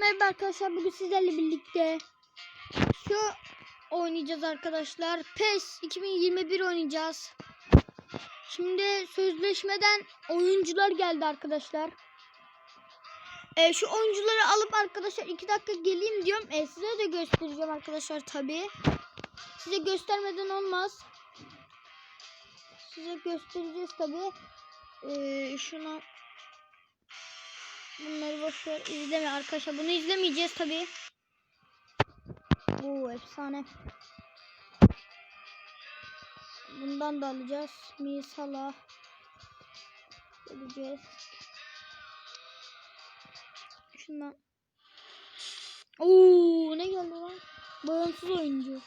Merhaba arkadaşlar bugün sizlerle birlikte şu oynayacağız arkadaşlar. PES 2021 oynayacağız. Şimdi sözleşmeden oyuncular geldi arkadaşlar. E, şu oyuncuları alıp arkadaşlar 2 dakika geleyim diyorum. E, size de göstereceğim arkadaşlar tabi. Size göstermeden olmaz. Size göstereceğiz tabi. E, şuna Bunları boşver izleme arkadaşlar. Bunu izlemeyeceğiz tabi. Oo efsane. Bundan da alacağız. Misala. Göreceğiz. Şundan. Oo ne geldi lan? Bağımsız oyuncu.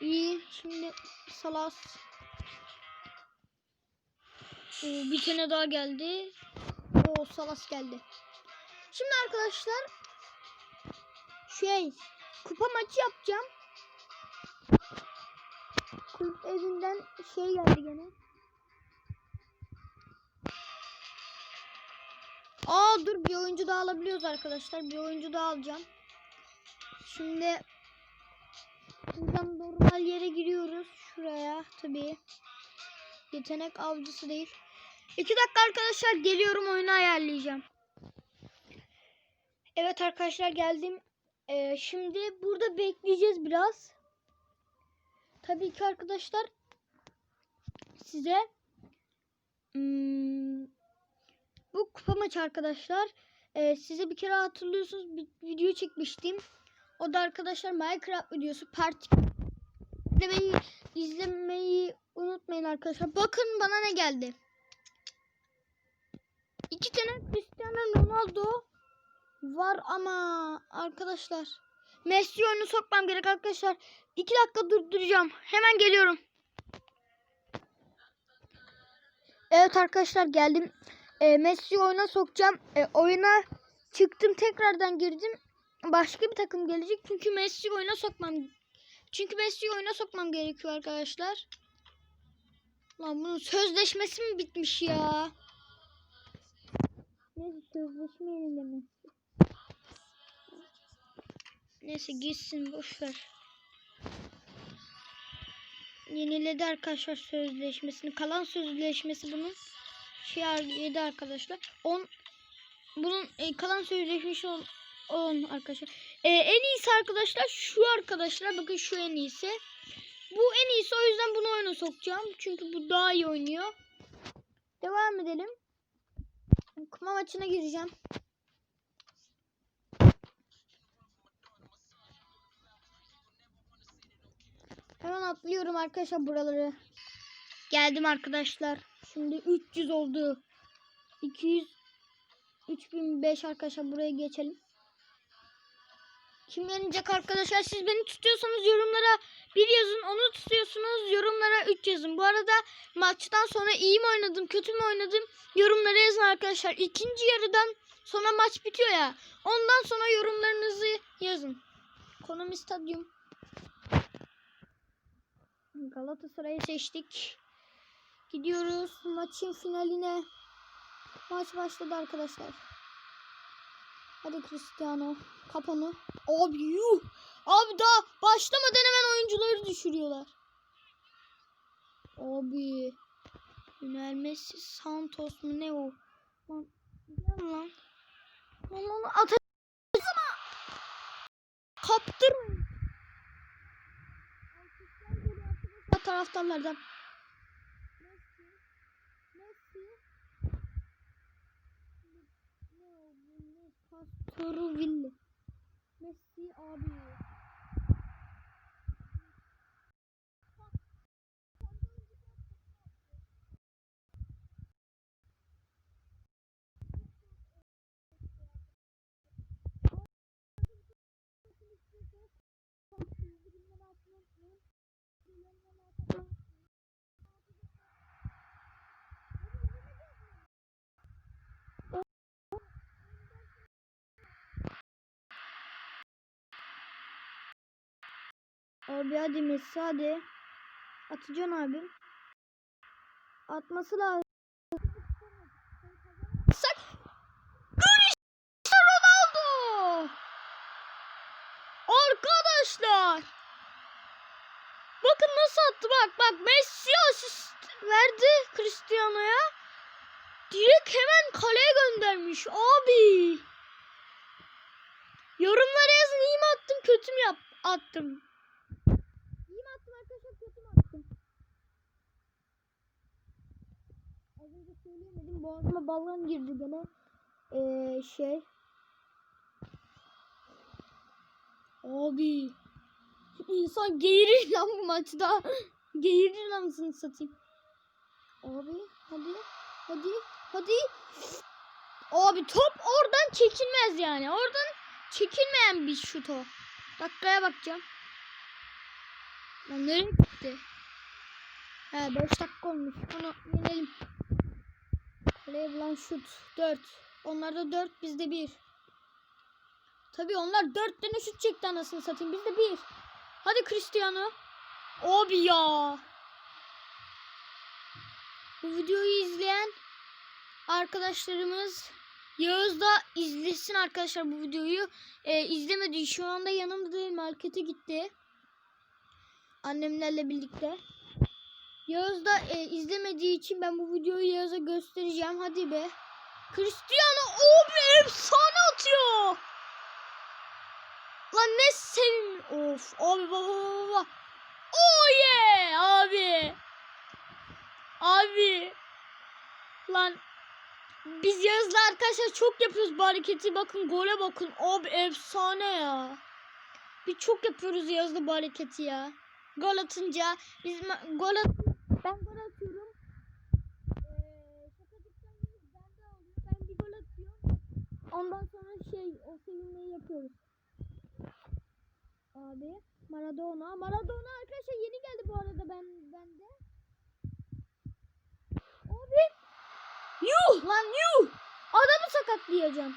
İyi. Şimdi Salas. Oo, bir tane daha geldi. O Salas geldi. Şimdi arkadaşlar şey kupa maçı yapacağım. Kulüp evinden şey geldi gene. Aa dur bir oyuncu daha alabiliyoruz arkadaşlar. Bir oyuncu daha alacağım. Şimdi buradan normal yere giriyoruz. Şuraya tabii. Yetenek avcısı değil. İki dakika arkadaşlar geliyorum oyunu ayarlayacağım. Evet arkadaşlar geldim. Ee, şimdi burada bekleyeceğiz biraz. Tabii ki arkadaşlar size hmm, bu kupa maçı arkadaşlar ee, size bir kere hatırlıyorsunuz bir video çekmiştim. O da arkadaşlar Minecraft videosu part izlemeyi, izlemeyi unutmayın arkadaşlar. Bakın bana ne geldi. İki tane Cristiano Ronaldo var ama arkadaşlar Messi oyunu sokmam gerek arkadaşlar. İki dakika durduracağım. Hemen geliyorum. Evet arkadaşlar geldim. E, Messi oyuna sokacağım. E, oyuna çıktım tekrardan girdim. Başka bir takım gelecek. Çünkü Messi oyuna sokmam. Çünkü Messi oyuna sokmam gerekiyor arkadaşlar. Lan bunun sözleşmesi mi bitmiş ya? Neyse sözleşme yenilemesi. Neyse gitsin boşver. Yeniledi arkadaşlar sözleşmesini. Kalan sözleşmesi bunun şey yedi arkadaşlar. 10 bunun e, kalan sözleşmesi 10 10 arkadaşlar. E, en iyisi arkadaşlar şu arkadaşlar. Bakın şu en iyisi. Bu en iyisi o yüzden bunu oyuna sokacağım. Çünkü bu daha iyi oynuyor. Devam edelim. Kuma maçına gireceğim. Hemen atlıyorum arkadaşlar buraları. Geldim arkadaşlar. Şimdi 300 oldu. 200 3005 arkadaşlar buraya geçelim. Kim yenecek arkadaşlar? Siz beni tutuyorsanız yorumlara bir yazın. Onu tutuyorsunuz yorumlara 3 yazın. Bu arada maçtan sonra iyi mi oynadım kötü mü oynadım yorumlara yazın arkadaşlar. İkinci yarıdan sonra maç bitiyor ya. Ondan sonra yorumlarınızı yazın. Konum stadyum. Galatasaray'ı seçtik. Gidiyoruz maçın finaline. Maç başladı arkadaşlar. Hadi Cristiano. Kap onu. Abi yuh. Abi daha başlamadan hemen oyuncuları düşürüyorlar. Abi. Lionel Messi Santos mu ne o? Lan. Gel lan. Lan lan at. Kaptırmayın. Taraftarlardan. Messi. Messi. Ne o Messi abi. Abi hadi Messi hadi. Atacan abi. Atması lazım. Sak. Ronaldo. Arkadaşlar. Bakın nasıl attı bak bak Messi asist verdi Cristiano'ya. Direkt hemen kaleye göndermiş abi. Yorumlara yazın iyi mi attım kötü mü yap attım. Boğazıma balon girdi gene. Ee, şey. Abi. İnsan geğirir lan bu maçta. geğirir anasını satayım. Abi hadi. Hadi. Hadi. Abi top oradan çekilmez yani. Oradan çekilmeyen bir şut o. Dakikaya bakacağım. Lan nereye gitti? He 5 dakika olmuş. Bunu yenelim. Kaleye bulan şut. 4. Onlarda 4 bizde 1. Tabii onlar 4 tane şut çekti anasını satayım. Bizde 1. Hadi Cristiano. Abi ya. Bu videoyu izleyen arkadaşlarımız Yağız da izlesin arkadaşlar bu videoyu. Ee, izlemedi. Şu anda yanımda değil. Markete gitti. Annemlerle birlikte. Yağız da e, izlemediği için ben bu videoyu Yağız'a göstereceğim. Hadi be. Cristiano abi efsane atıyor. Lan ne sevim. Of abi baba baba baba. Oh yeah abi. Abi. Lan biz Yağız'la arkadaşlar çok yapıyoruz bu hareketi. Bakın gole bakın. Abi efsane ya. Biz çok yapıyoruz Yağız'la bu hareketi ya. Gol atınca biz gol at ben gol atıyorum. Ee, şakadıktan ben de oluyor. Ben bir gol atıyorum. Ondan sonra şey o sevinmeyi yapıyoruz. Abi Maradona. Maradona arkadaşlar yeni geldi bu arada ben bende. Abi yuh lan yuh. Adamı sakatlayacağım.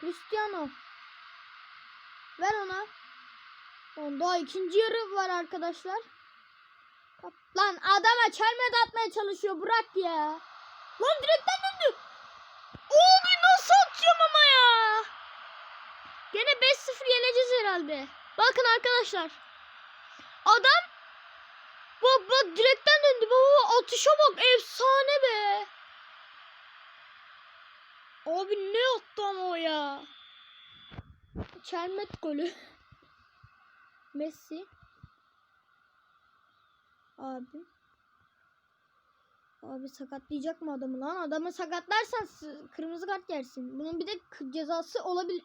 Cristiano. Ver ona. Daha ikinci yarı var arkadaşlar. Lan adama çelme atmaya çalışıyor. Bırak ya. Lan direkten döndü. Abi nasıl atıyorum ama ya. Gene 5-0 yeneceğiz herhalde. Bakın arkadaşlar. Adam bak bak direkten döndü. Baba atışa bak efsane be. Abi ne attı ama o ya. Çelmet golü. Messi. Abi. Abi sakatlayacak mı adamı lan? Adamı sakatlarsan kırmızı kart yersin. Bunun bir de cezası olabilir.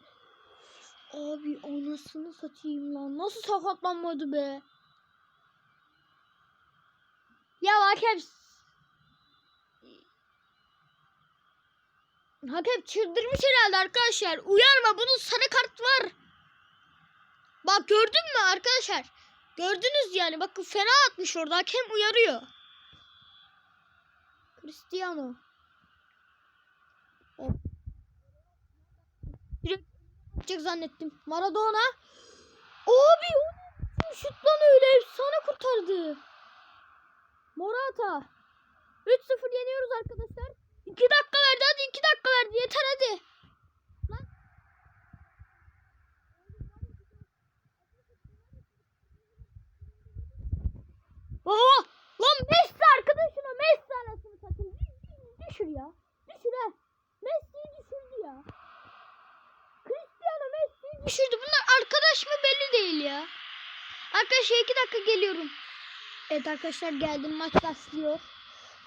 Abi anasını satayım lan. Nasıl sakatlanmadı be? Ya hakem Hakem çıldırmış herhalde arkadaşlar. Uyarma bunun sarı kart var. Bak gördün mü arkadaşlar? Gördünüz yani. Bakın fena atmış orada. Hakem uyarıyor. Cristiano. Evet. Direkt zannettim. Maradona. Abi o ne şut lan öyle efsane kurtardı. Morata. 3-0 yeniyoruz arkadaşlar. 2 dakika verdi hadi 2 dakika verdi yeter hadi. Lan. Baba lan Messi arkadaşına Messi anasını satayım. Düş- Düşür ya. Düşür ha. Messi'yi düşürdü ya. Cristiano Messi'yi düşürdü. Bunlar arkadaş mı belli değil ya. Arkadaşlar 2 dakika geliyorum. Evet arkadaşlar geldim maç başlıyor.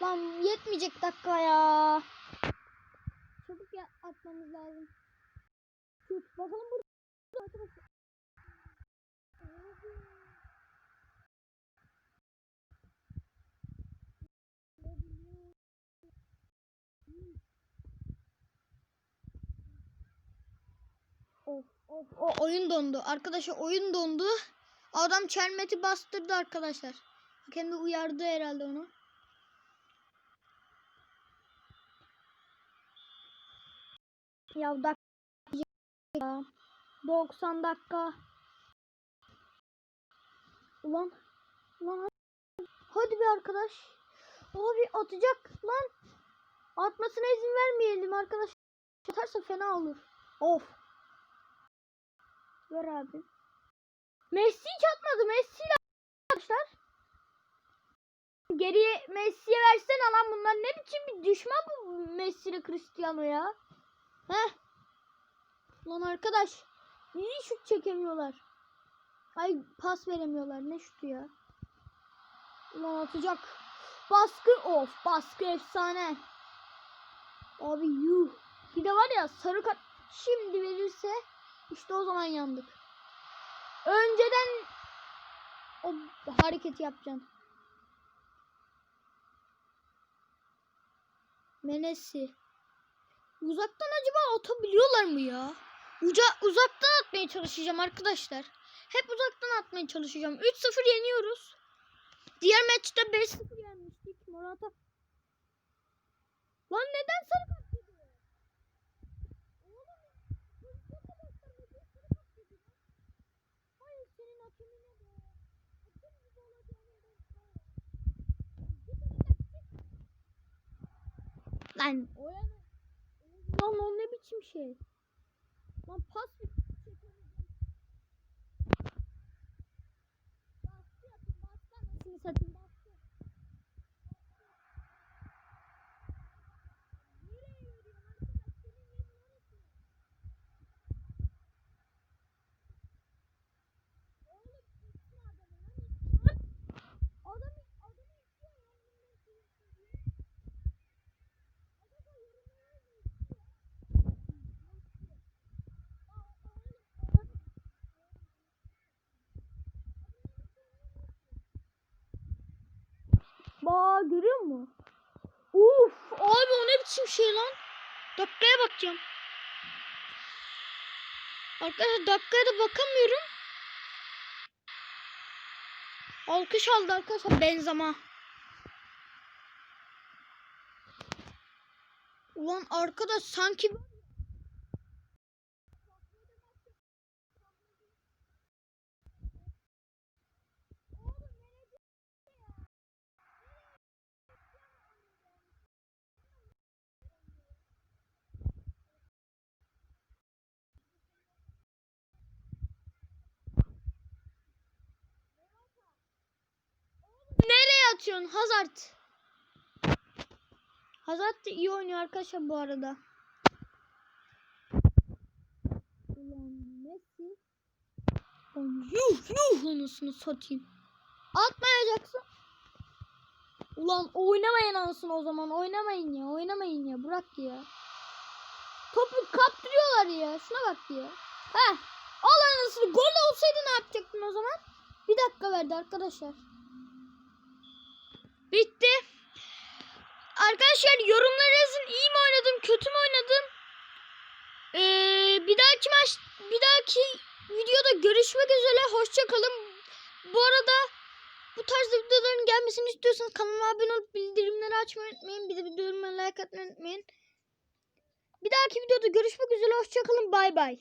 Lan yetmeyecek dakika ya. Çabuk ya atmamız lazım. Şut bakalım burada arkadaşlar. Of of o oyun dondu. Arkadaşlar oyun dondu. Adam çelmeti bastırdı arkadaşlar. Hakem de uyardı herhalde onu. Ya dakika ya. 90 dakika. Ulan. Ulan hadi bir arkadaş. Abi atacak lan. Atmasına izin vermeyelim arkadaş. Atarsa fena olur. Of. Ver abi. Messi hiç atmadı. Messi ile arkadaşlar. Geriye Messi'ye versene lan bunlar ne biçim bir düşman bu Messi ile Cristiano ya. Heh. Lan arkadaş. Niye şut çekemiyorlar? Ay pas veremiyorlar. Ne şutu ya? Ulan atacak. Baskı of. Baskı efsane. Abi yuh. Bir de var ya sarı kart şimdi verirse işte o zaman yandık. Önceden o hareketi yapacaksın. Menesi. Uzaktan acaba atabiliyorlar mı ya? Uca, uzaktan atmaya çalışacağım arkadaşlar. Hep uzaktan atmaya çalışacağım. 3-0 yeniyoruz. Diğer maçta 5-0 yenmiştik. Morata. Lan neden sarı kart yedi? Oğlum, hızlı kulaklar neden sarı kart yedi lan? Hayır senin hakemine de. Hakem gibi olacağını ben Yana. Lan o ne biçim şey? Lan pas anasını satayım bastı. Nereye yürüyorsun arkadaş? Senin yerin neresi? Oğlum itme adamı lan itme lan. Adamı, adamı itiyor lan bundan sürüyorsun diye. Adamı yorumlara yazıyor. Ba görüyor musun? Uf abi o ne biçim şey lan? Dakikaya bakacağım. Arkadaşlar dakikaya da bakamıyorum. Alkış aldı arkadaşlar Benzema. Ulan arkadaş sanki Nereye atıyorsun Hazard? Hazard da iyi oynuyor arkadaşlar bu arada. Ulan Messi. Yuh yuh anasını satayım. Atmayacaksın. Ulan oynamayın anasını o zaman. Oynamayın ya. Oynamayın ya. Bırak ya. Topu kaptırıyorlar ya. Şuna bak ya. Heh. Al anasını. Gol olsaydı ne yapacaktın o zaman? Bir dakika verdi arkadaşlar. Bitti. Arkadaşlar yorumlara yazın. İyi mi oynadım, kötü mü oynadım? Ee, bir dahaki maç, bir dahaki videoda görüşmek üzere. Hoşça kalın. Bu arada bu tarz videoların gelmesini istiyorsanız kanalıma abone olup bildirimleri açmayı unutmayın. Bir de videolarıma like atmayı unutmayın. Bir dahaki videoda görüşmek üzere. Hoşça kalın. Bay bay.